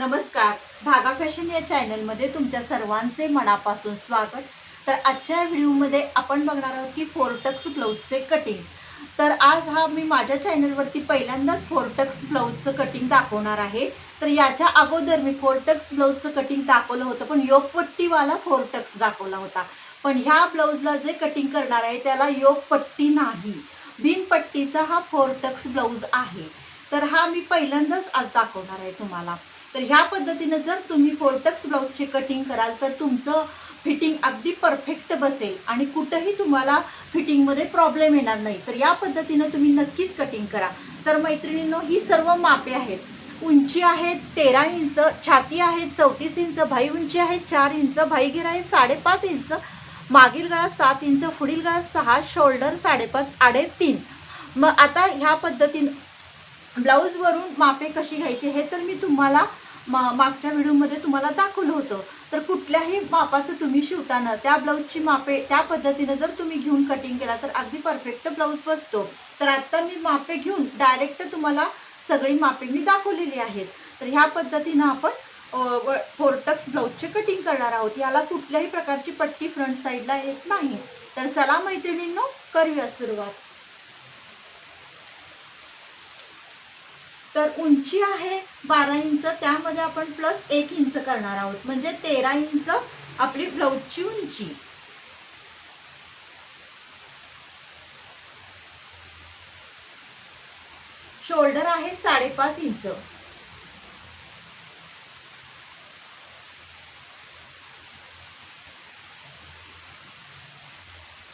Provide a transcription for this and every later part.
नमस्कार. धागा फॅशन या चॅनलमध्ये तुमच्या सर्वांचे मनापासून स्वागत. तर आजच्या व्हिडिओमध्ये आपण बघणार आहोत की फोरटक्स ब्लाऊजचे कटिंग तर आज हा मी माझ्या चॅनलवरती पहिल्यांदाच फोरटक्स ब्लाऊजचं कटिंग दाखवणार आहे. तर याच्या अगोदर मी फोरटक्स ब्लाऊजचं कटिंग दाखवलं होतं पण योगपट्टीवाला फोरटक्स दाखवला होता. पण ह्या ब्लाऊजला जे कटिंग करणार आहे त्याला योगपट्टी नाही. बिनपट्टीचा हा फोरटक्स ब्लाऊज आहे. तर हा मी पहिल्यांदाच आज दाखवणार आहे तुम्हाला. तर ह्या पद्धतीनं जर तुम्ही फोर्टक्स ब्लाऊजचे कटिंग कराल तर तुमचं फिटिंग अगदी परफेक्ट बसेल आणि कुठंही तुम्हाला फिटिंगमध्ये प्रॉब्लेम येणार नाही. तर या पद्धतीनं तुम्ही नक्कीच कटिंग करा. तर मैत्रिणींनो ही सर्व मापे आहेत. उंची आहे तेरा इंच छाती आहे चौतीस इंच भाई उंची आहे चार इंच भाईगीर आहे साडेपाच इंच मागील गळा सात इंच पुढील गळा सहा शोल्डर साडेपाच आडे तीन मग आता ह्या पद्धतीनं ब्लाऊजवरून मापे कशी घ्यायची हे तर मी तुम्हाला मा मागच्या व्हिडिओमध्ये तुम्हाला दाखवलं होतं. तर कुठल्याही मापाचं तुम्ही शिवताना त्या ब्लाऊजची मापे त्या पद्धतीनं जर तुम्ही घेऊन कटिंग केला तर अगदी परफेक्ट ब्लाऊज बसतो. तर आत्ता मी मापे घेऊन डायरेक्ट तुम्हाला सगळी मापे मी दाखवलेली आहेत. तर ह्या पद्धतीनं आपण फोर्टक्स ब्लाऊजचे कटिंग करणार आहोत. याला कुठल्याही प्रकारची पट्टी फ्रंट साईडला येत नाही. तर चला मैत्रिणींनो करूया सुरुवात. तर उंची आहे बारा इंच त्यामध्ये आपण प्लस एक इंच करणार आहोत. म्हणजे तेरा इंच आपली ब्लाऊजची उंची. शोल्डर आहे साडेपाच इंच.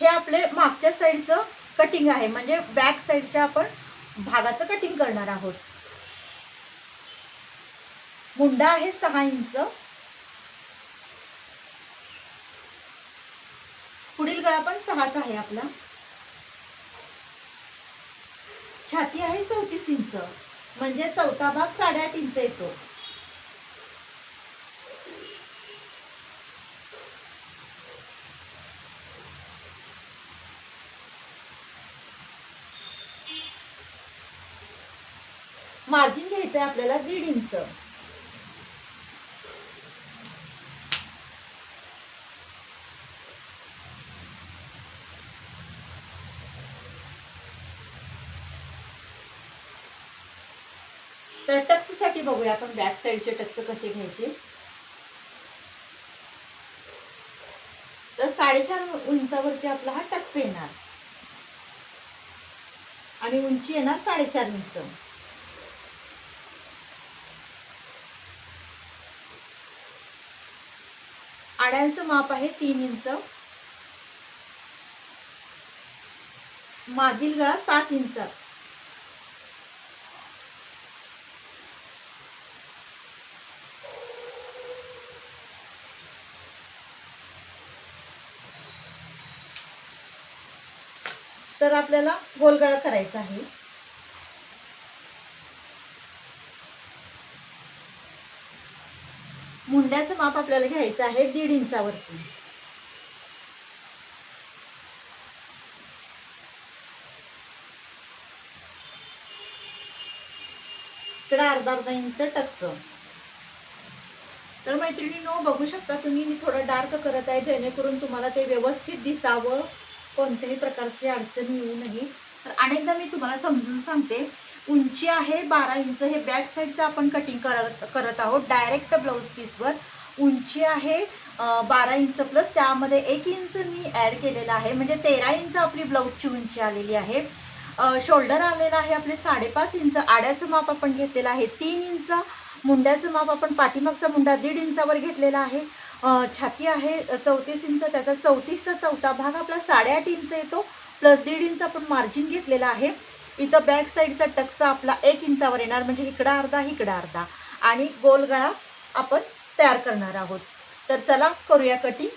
हे आपले मागच्या साईडचं कटिंग आहे. म्हणजे बॅक साईडच्या आपण भागाचं कटिंग करणार आहोत. मुंडा आहे सहा इंच. पुढील गळा पण सहाच आहे आपला. छाती आहे चौतीस इंच. म्हणजे चौथा भाग साडेआठ इंच येतो. मार्जिन घ्यायचं आहे आपल्याला दीड इंच. तर टक्ससाठी बघूया आपण बॅक साईडचे टक्स कसे घ्यायचे. तर साडेचार उंचावरती आपला हा टक्स येणार. आणि उंची येणार साडेचार इंच आड्यांचं माप आहे तीन इंच. मागील गळा सात इंच तर आपल्याला गोलगळा करायचा आहे. मुंड्याचं माप आपल्याला घ्यायचं आहे दीड इंचावरती. इकडे अर्धा अर्धा इंच टक्स तर मैत्रिणी नो बघू शकता तुम्ही मी थोडं डार्क करत आहे जेणेकरून तुम्हाला ते व्यवस्थित दिसावं. कोणत्याही प्रकारची अडचण येऊ नये. तर अनेकदा मी तुम्हाला समजून सांगते उंची आहे बारा इंच हे बॅक साईडचं आपण कटिंग करत करत आहोत. डायरेक्ट ब्लाऊज पीसवर उंची आहे बारा इंच प्लस त्यामध्ये एक इंच मी ॲड केलेलं आहे. म्हणजे तेरा इंच आपली ब्लाऊजची उंची आलेली आहे. शोल्डर आलेला आहे आपले साडेपाच इंच. आड्याचं माप आपण घेतलेलं आहे तीन इंच. मुंड्याचं माप आपण पाठीमागचा मुंडा दीड इंचावर घेतलेला आहे. छाती आहे चौतीस इंच त्याचा चौतीसचा चौथा भाग आपला साडेआठ इंच येतो. प्लस दीड इंच आपण मार्जिन घेतलेला आहे. इथं बॅक साईडचा टक्सा आपला एक इंचावर येणार म्हणजे इकडं अर्धा इकडं अर्धा. आणि गोलगळा आपण तयार करणार आहोत. तर चला करूया कटिंग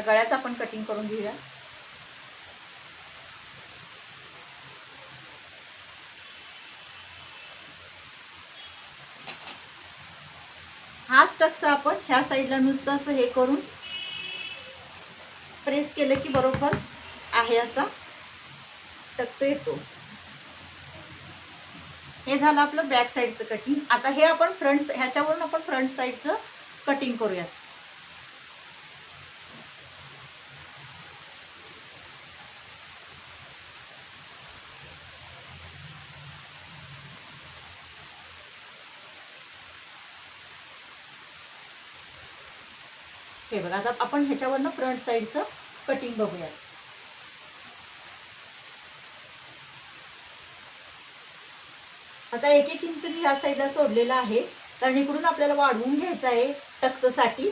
आता गळ्याचं आपण कटिंग करून घेऊया. हाच टक्स आपण ह्या साईडला नुसतं असं हे करून प्रेस केलं की बरोबर आहे असा टक्स येतो. हे झालं आपलं बॅक साईडचं कटिंग आता हे आपण फ्रंट ह्याच्यावरून आपण फ्रंट साईडचं कटिंग करूयात. हे बघा आता आपण ह्याच्यावरनं फ्रंट साईडचं कटिंग बघूयात. आता एक एक इंच मी ह्या साईडला सोडलेला आहे. कारण इकडून आपल्याला वाढवून घ्यायचं आहे टक्ससाठी.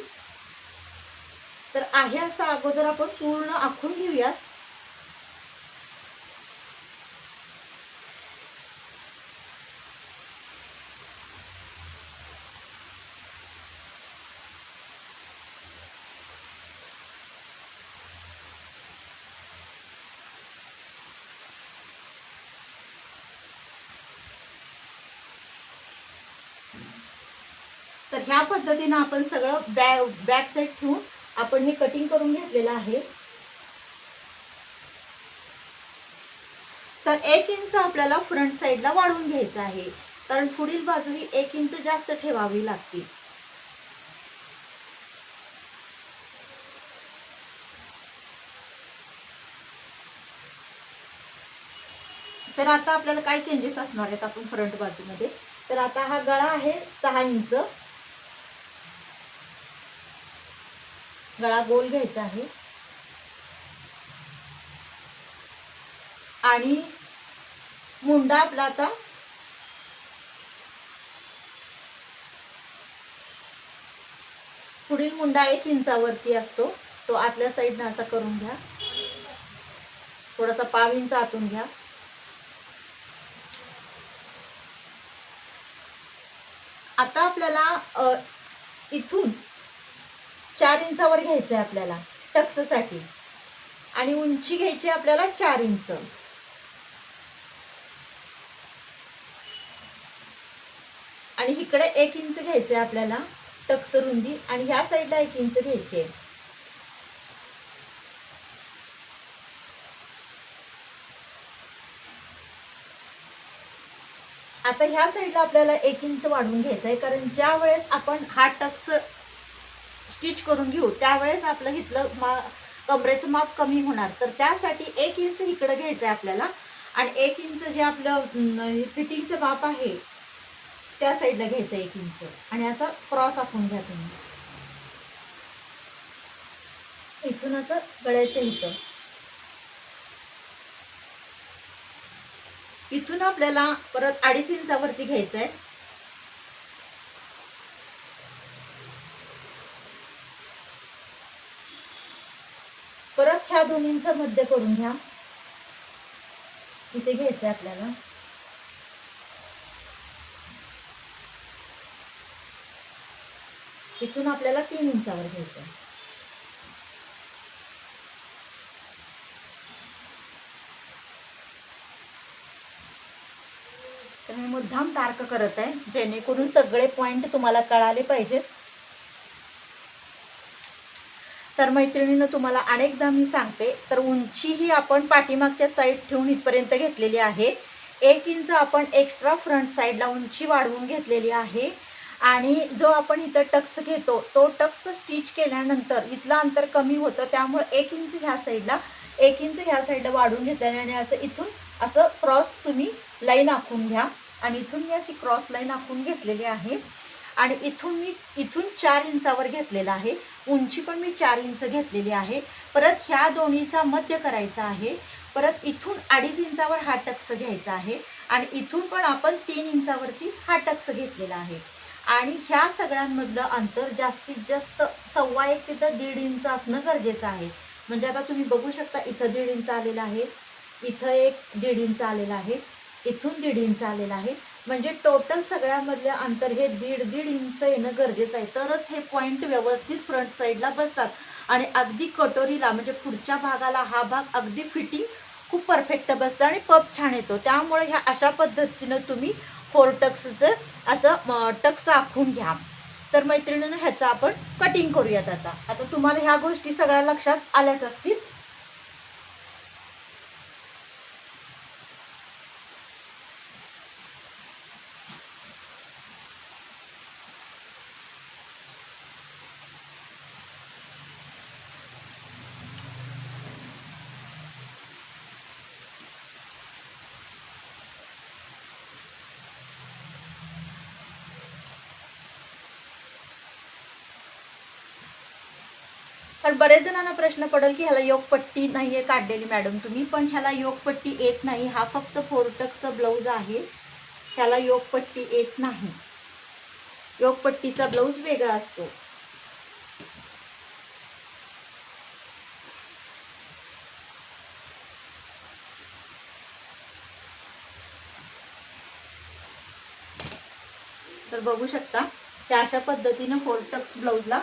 तर आहे असं अगोदर आपण पूर्ण आखून घेऊयात. तर ह्या पद्धतीनं आपण सगळं बॅ बॅक साईड ठेवून आपण हे कटिंग करून घेतलेलं आहे. तर एक इंच आपल्याला फ्रंट साईडला वाढवून घ्यायचं आहे. कारण पुढील बाजू ही एक इंच जास्त ठेवावी लागते. तर आता आपल्याला काय चेंजेस असणार आहेत आपण फ्रंट बाजूमध्ये? तर आता हा गळा आहे सहा इंच. गळा गोल घ्यायचा आहे. आणि मुंडा आपला आता पुढील मुंडा एक इंचावरती असतो. तो आतल्या साईडनं असा करून घ्या. थोडासा पाव इंच आतून घ्या. आता आपल्याला इथून चार इंचावर घ्यायचं आहे आपल्याला टक्ससाठी आणि उंची घ्यायची आहे आपल्याला चार इंच. आणि इकडे एक इंच घ्यायचं आहे आपल्याला टक्स रुंदी आणि ह्या साईडला एक इंच घ्यायची आहे आता ह्या साईडला आपल्याला एक इंच वाढवून घ्यायचं आहे कारण ज्या वेळेस आपण हा टक्स स्टिच करून घेऊ त्यावेळेस आपलं इथलं मा कमरेचं माप कमी होणार. तर त्यासाठी एक इंच इकडं घ्यायचं आहे आपल्याला. आणि एक इंच जे आपलं फिटिंगचं माप आहे त्या साईडला घ्यायचं एक इंच. आणि असं क्रॉस आखून घ्या तुम्ही. इथून असं गळ्याच्या इथं. इथून आपल्याला परत अडीच इंचावरती घ्यायचं आहे परत ह्या दोन्हींचा मध्य करून घ्या. इथे घ्यायचं आहे आपल्याला. इथून आपल्याला तीन इंचावर घ्यायचं आहे तर मी मुद्दाम तार्क करत आहे जेणेकरून सगळे पॉइंट तुम्हाला कळाले पाहिजेत. तर मैत्रिणीनं तुम्हाला अनेकदा मी सांगते तर उंची ही आपण पाठीमागच्या साईड ठेवून इथपर्यंत घेतलेली आहे. एक इंच आपण एक्स्ट्रा फ्रंट साईडला उंची वाढवून घेतलेली आहे. आणि जो आपण इथं टक्स घेतो तो टक्स स्टिच केल्यानंतर इथलं अंतर कमी होतं. त्यामुळे एक इंच ह्या साईडला एक इंच ह्या साईडला वाढवून घेतल्याने आणि असं इथून असं क्रॉस तुम्ही लाईन आखून घ्या. आणि इथून मी अशी क्रॉस लाईन आखून घेतलेली आहे. आणि इथून मी इथून चार इंचावर घेतलेला आहे. उंची पण मी चार इंच घेतलेली आहे. परत ह्या दोन्हीचा मध्य करायचा आहे. परत इथून अडीच इंचावर हा टक्स घ्यायचा आहे. आणि इथून पण आपण तीन इंचावरती हा टक्स घेतलेला आहे. आणि ह्या सगळ्यांमधलं अंतर जास्तीत जास्त सव्वा एक तिथं दीड इंच असणं गरजेचं आहे. म्हणजे आता तुम्ही बघू शकता इथं दीड इंच आलेलं आहे. इथं एक दीड इंच आलेलं आहे. इथून दीड इंच आलेलं आहे. म्हणजे टोटल सगळ्यामधलं अंतर हे दीड दीड इंच येणं गरजेचं आहे. तरच हे पॉईंट व्यवस्थित फ्रंट साईडला बसतात. आणि अगदी कटोरीला म्हणजे पुढच्या भागाला हा भाग अगदी फिटिंग खूप परफेक्ट बसतं आणि पप छान येतो. त्यामुळे ह्या अशा पद्धतीनं तुम्ही फोर टक्सचं असं टक्स आखून घ्या. तर मैत्रिणीनं ह्याचं आपण कटिंग करूयात आता. आता तुम्हाला ह्या गोष्टी सगळ्या लक्षात आल्याच असतील. कारण बरेच जणांना प्रश्न पडेल की ह्याला योगपट्टी नाही आहे काढलेली मॅडम तुम्ही पण ह्याला योगपट्टी येत नाही. हा फक्त फोरटकचा ब्लाऊज आहे. ह्याला योगपट्टी येत नाही. योगपट्टीचा ब्लाऊज वेगळा असतो. तर बघू शकता त्या अशा पद्धतीनं फोरटक्स ब्लाऊजला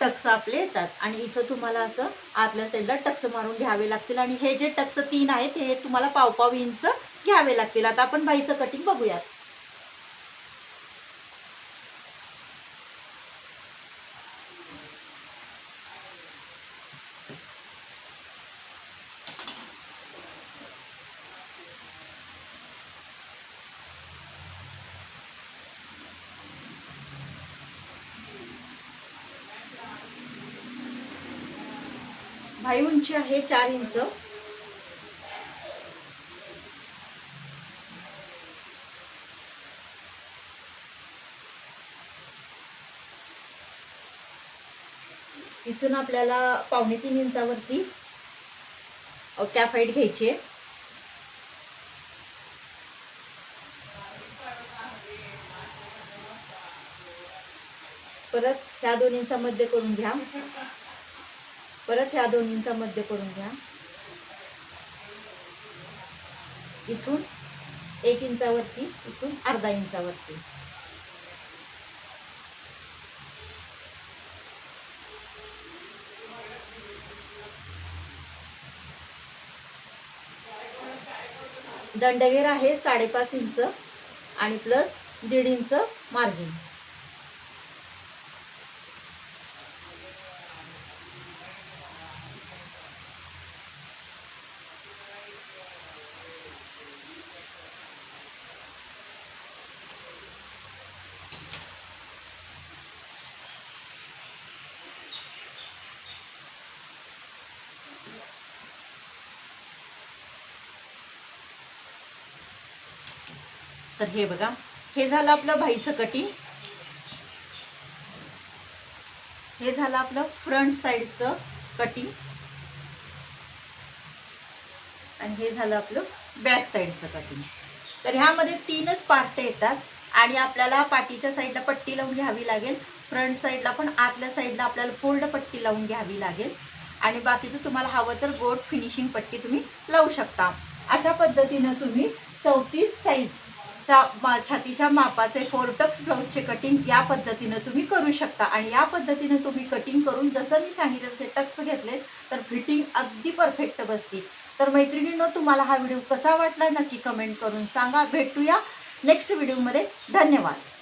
टक्स आपले येतात. आणि इथं तुम्हाला असं आतल्या साईडला टक्स मारून घ्यावे लागतील. आणि हे जे टक्स तीन आहेत हे तुम्हाला पावपाव इंच घ्यावे लागतील. आता आपण बाईचं कटिंग बघूयात. भाई उंची आहे चार इंच. इथून आपल्याला पावणे तीन इंचावरती कॅफाईट घ्यायची आहे. परत ह्या दोन इंचामध्ये करून घ्या. परत ह्या दोन्हींचा मध्य करून घ्या. इथून एक इंचावरती इथून अर्धा इंचावरती. दंडगेर आहे साडेपाच इंच आणि प्लस दीड इंच मार्जिन. तर हे बघा. हे झालं आपलं भाईचं कटिंग हे झालं आपलं फ्रंट साईडचं कटिंग आणि हे झालं आपलं बॅक साईडचं कटिंग तर ह्यामध्ये तीनच पार्ट येतात. आणि आपल्याला पाठीच्या साईडला पट्टी लावून घ्यावी लागेल. फ्रंट साईडला पण आतल्या साईडला आपल्याला फोल्ड पट्टी लावून घ्यावी लागेल. आणि बाकीचं तुम्हाला हवं तर गोड फिनिशिंग पट्टी तुम्ही लावू शकता. अशा पद्धतीनं तुम्ही चौतीस साईज मा- छातीच्या मापाचे फोरटक्स ब्लाऊजचे कटिंग या पद्धतीनं तुम्ही करू शकता. आणि या पद्धतीनं तुम्ही कटिंग करून जसं मी सांगितलं तसे टक्स घेतले तर फिटिंग अगदी परफेक्ट बसतील. तर मैत्रिणींनो तुम्हाला हा व्हिडिओ कसा वाटला नक्की कमेंट करून सांगा. भेटूया नेक्स्ट व्हिडिओमध्ये धन्यवाद.